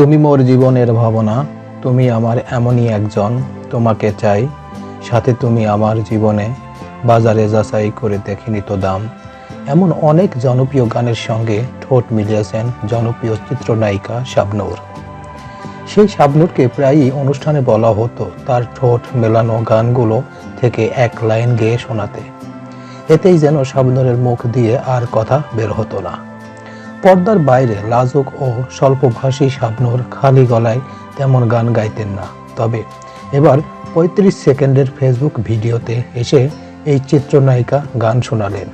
তুমি মোর জীবনের ভাবনা, তুমি আমার এমনই একজন, তোমাকে চাই, সাথে তুমি আমার জীবনে বাজারে যাচাই করে দেখিনি তো দাম। এমন অনেক জনপ্রিয় গানের সঙ্গে ঠোঁট মিলিয়েছেন জনপ্রিয় চিত্রনায়িকা শাবনূর। সেই শাবনূরকে প্রায়ই অনুষ্ঠানে বলা হতো তার ঠোঁট মেলানো গানগুলো থেকে এক লাইন গেয়ে শোনাতে। এতেই যেন শাবনূরের মুখ দিয়ে আর কথা বের হতো না। পর্দার বাইরে লাজুক ও স্বল্পভাষী শাবনূর খালি গলায় তেমন গান গাইতেন না। তবে এবার পঁয়ত্রিশ সেকেন্ডের ফেসবুক ভিডিওতে এসে এই চিত্রনায়িকা গান শোনালেন।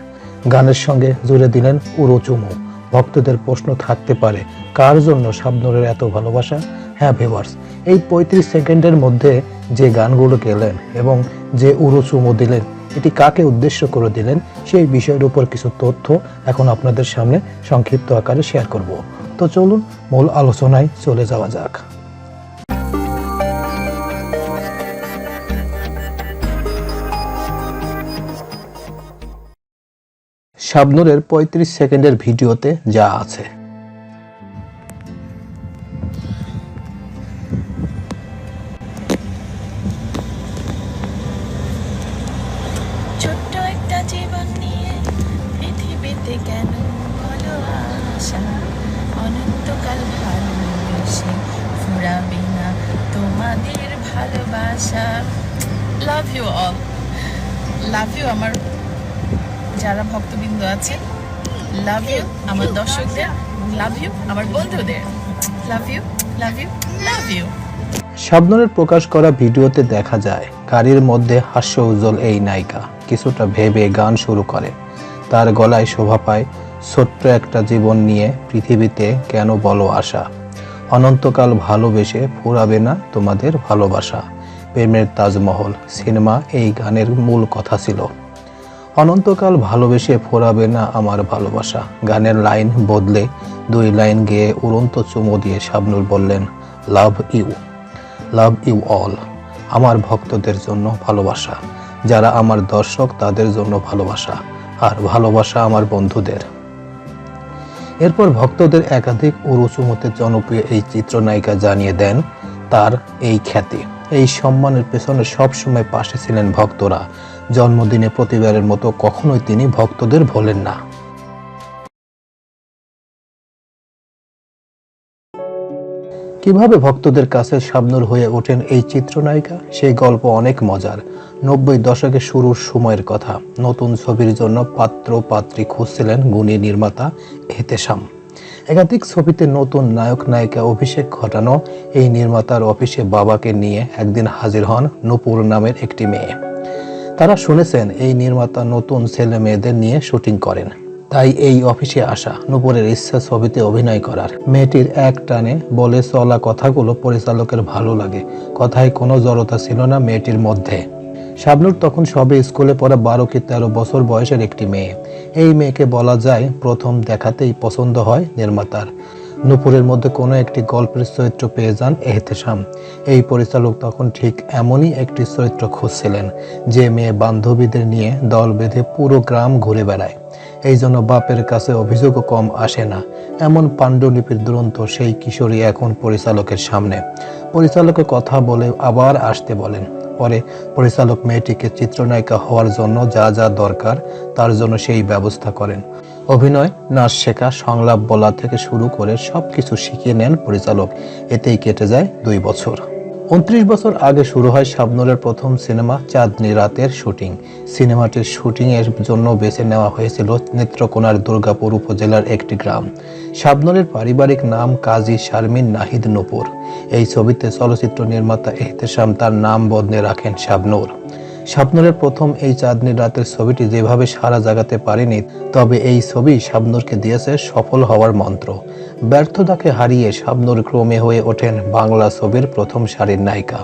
গানের সঙ্গে জুড়ে দিলেন উড়ো চুমু ভক্তদের প্রশ্ন থাকতে পারে, কার জন্য শাবনূরের এত ভালোবাসা? হ্যাঁ ভেভার্স এই পঁয়ত্রিশ সেকেন্ডের মধ্যে যে গানগুলো গেলেন এবং যে উড়ো চুমু দিলেন এটি কাকে উদ্দেশ্য করে দিলেন সেই বিষয়ের উপর কিছু তথ্য এখন আপনাদের সামনে সংক্ষিপ্ত আকারে শেয়ার করব। তো চলুন মূল আলোচনায় চলে যাওয়া যাক। শাবনুরের পঁয়ত্রিশ সেকেন্ডের ভিডিওতে যা আছে। ভালোবাসা love you all love you আমার যারা ভক্তবৃন্দ আছে লাভ ইউ আমার দর্শকদের। লাভ ইউ আমার বন্ধুদের। Love you love you love you প্রকাশ করা ভিডিওতে দেখা যায়, গাড়ির মধ্যে হাস্য উজ্জ্বল এই নায়িকা কিছুটা ভেবে গান শুরু করে। তার গলায় শোভা পায় ছোট্ট একটা জীবন নিয়ে পৃথিবীতে কেন বলো আশা। অনন্তকাল ভালোবেসে ফুরাবে না তোমাদের ভালোবাসা। প্রেমের তাজমহল, সিনেমা এই গানের মূল কথা ছিল। অনন্তকাল ভালোবেসে ফোরাবে না আমার ভালোবাসা। গানের লাইন বদলে দুই লাইন গেয়ে উড়ন্ত চুমো দিয়ে শাবনুর বললেন, love you. Love you all. আমার ভক্তদের জন্য ভালোবাসা। যারা আমার দর্শক, তাদের জন্য ভালোবাসা। আর ভালোবাসা আমার বন্ধুদের। এরপর ভক্তদের একাধিক উরুচুমতে জনপ্রিয় এই চিত্রনায়িকা জানিয়ে দেন তার এই খ্যাতি। এই সম্মানের পেছনে সবসময় পাশে ছিলেন ভক্তরা। জন্মদিনে প্রতিবারের মতো কখনোই তিনি ভক্তদের ভোলেন না। কীভাবে ভক্তদের কাছে সাবনুর হয়ে ওঠেন এই চিত্রনায়িকা? সেই গল্প অনেক মজার। নব্বই দশকের শুরুর সময়ের কথা। নতুন ছবির জন্য পাত্র পাত্রী খুঁজছিলেন গুণী নির্মাতা হেতেশাম একাধিক ছবিতে নতুন নায়ক নায়িকা অভিষেক ঘটানো এই নির্মাতার অফিসে বাবাকে নিয়ে একদিন হাজির হন নূপুর নামের একটি মেয়ে। তারা শুনেছেন এই নির্মাতা নতুন ছেলে মেয়েদের নিয়ে শুটিং করেন। তাই এই অফিসে আসা নূপুরের ইচ্ছা ছবিতে অভিনয় করার। মেয়েটির এক টানে বলে, চলা কথাগুলো পরিচালকের ভালো লাগে। কথায় কোনো জড়তা ছিল না মেয়েটির মধ্যে। শাবনুর তখন সবে স্কুলে পড়া বারো কি তেরো বছর বয়সের একটি মেয়ে। এই মেয়েকে বলা যায়, প্রথম দেখাতেই পছন্দ হয় নির্মাতার। নূপুরের মধ্যে কোনো একটি গল্পের চরিত্র পেয়ে যান এহতেশাম। এই পরিচালক তখন ঠিক এমনই একটি চরিত্র খুঁজছিলেন, যে মেয়ে বান্ধবীদের নিয়ে দল বেঁধে পুরো গ্রাম ঘুরে বেড়ায়। এই জন্য বাপের কাছে অভিযোগও কম আসে না। এমন পাণ্ডুলিপির দুরন্ত সেই কিশোরী এখন পরিচালকের সামনে। পরিচালকের কথা বলে আবার আসতে বলেন। পরে পরিচালক মেয়েটিকে চিত্রনায়িকা হওয়ার জন্য যা যা দরকার, তার জন্য সেই ব্যবস্থা করেন। অভিনয়, নাচ শেখা, সংলাপ বলা থেকে শুরু করে সবকিছু শিখিয়ে নেন পরিচালক। এতেই কেটে যায় দুই বছর। উনত্রিশ বছর আগে শুরু হয় শাবনুরের প্রথম সিনেমা চাঁদনি রাতের শুটিং। সিনেমাটির শুটিংয়ের জন্য বেছে নেওয়া হয়েছিল নেত্রকোনার দুর্গাপুর উপজেলার একটি গ্রাম। শাবনুরের পারিবারিক নাম কাজী শারমিন নাহিদ নূপুর। এই ছবিতে চলচ্চিত্র নির্মাতা এহতেশাম তার নাম বদলে রাখেন শাবনুর। শাবনুরের প্রথম এই চাঁদনি রাতের ছবিটি যেভাবে সারা জাগাতে পারেনি, তবে এই ছবি শাবনুরকে দিয়েছে সফল হওয়ার মন্ত্র। ব্যর্থতাকে হারিয়ে শাবনুর ক্রমে হয়ে ওঠেন বাংলা ছবির প্রথম সারির নায়িকা।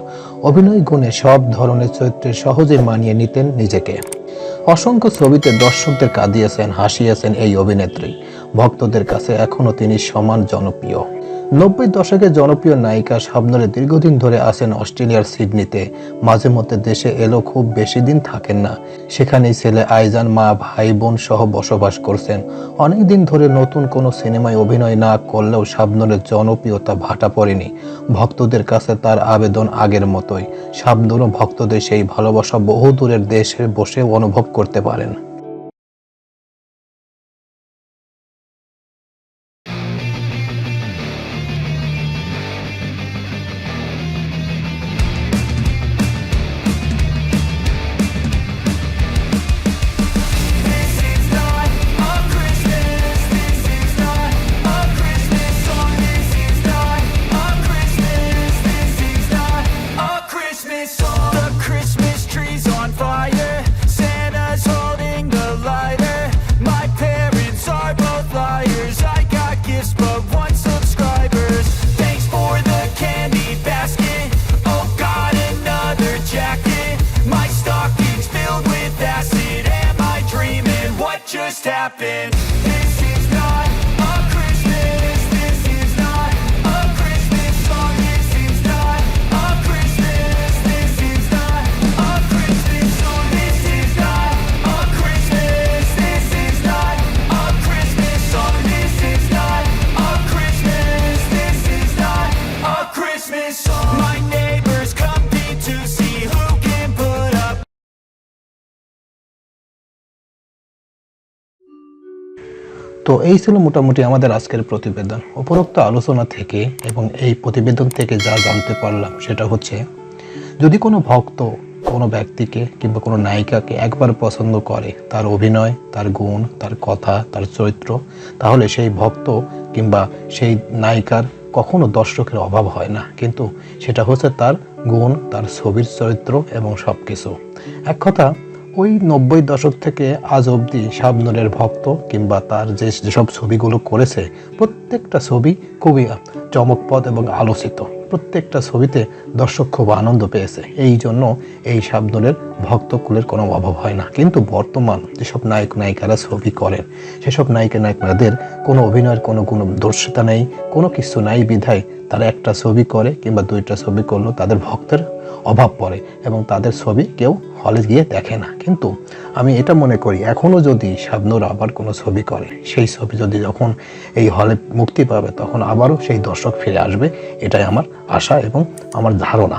অভিনয় গুণে সব ধরনের চরিত্রে সহজে মানিয়ে নিতেন নিজেকে। অসংখ্য ছবিতে দর্শকদের কাঁদিয়েছেন, হাসিয়েছেন এই অভিনেত্রী। ভক্তদের কাছে এখনও তিনি সমান জনপ্রিয়। নব্বই দশকে জনপ্রিয় নায়িকা শাবনূরে দীর্ঘদিন ধরে আসেন অস্ট্রেলিয়ার সিডনিতে। মাঝে মধ্যে দেশে এলো খুব বেশি দিন থাকেন না। সেখানেই ছেলে আইজান মা, ভাই বোন সহ বসবাস করছেন। অনেক দিন ধরে নতুন কোনো সিনেমায় অভিনয় না করলেও শাবনূরের জনপ্রিয়তা ভাটা পড়েনি। ভক্তদের কাছে তার আবেদন আগের মতোই। শাবনূরও ভক্তদের সেই ভালোবাসা বহু দূরের দেশে বসে অনুভব করতে পারেন। happen. তো এই ছিল মোটামুটি আমাদের আজকের প্রতিবেদন। উপরোক্ত আলোচনা থেকে এবং এই প্রতিবেদন থেকে যা জানতে পারলাম সেটা হচ্ছে, যদি কোনো ভক্ত কোনো ব্যক্তিকে কিংবা কোনো নায়িকাকে একবার পছন্দ করে, তার অভিনয়, তার গুণ, তার কথা, তার চরিত্র, তাহলে সেই ভক্ত কিংবা সেই নায়িকার কখনো দর্শকের অভাব হয় না। কিন্তু সেটা হচ্ছে তার গুণ, তার ছবির চরিত্র এবং সব কিছু এক কথা ওই নব্বই দশক থেকে আজ অবধি শাবনুরের ভক্ত কিংবা তার যে যেসব ছবিগুলো করেছে, প্রত্যেকটা ছবি খুবই চমকপদ এবং আলোচিত। প্রত্যেকটা ছবিতে দর্শক খুব আনন্দ পেয়েছে। এই জন্য এই শাবনুরের ভক্তকুলের কোনো অভাব হয় না। কিন্তু বর্তমান যেসব নায়ক, নায়িকারা ছবি করেন, সেসব নায়িকা, নায়িকাদের কোনো অভিনয়ের কোনো কোনো দর্শিতা নেই, কোনো কিছু নাই বিধায় তারা একটা ছবি করে কিংবা দুইটা ছবি করলেও তাদের ভক্তের অভাব পড়ে এবং তাদের ছবি কেউ হলে গিয়ে দেখে না। কিন্তু আমি এটা মনে করি এখনও যদি শাবনুর আবার কোনো ছবি করে, সেই ছবি যদি যখন এই হলে মুক্তি পাবে, তখন আবারও সেই দর্শক ফিরে আসবে, এটাই আমার আশা এবং আমার ধারণা।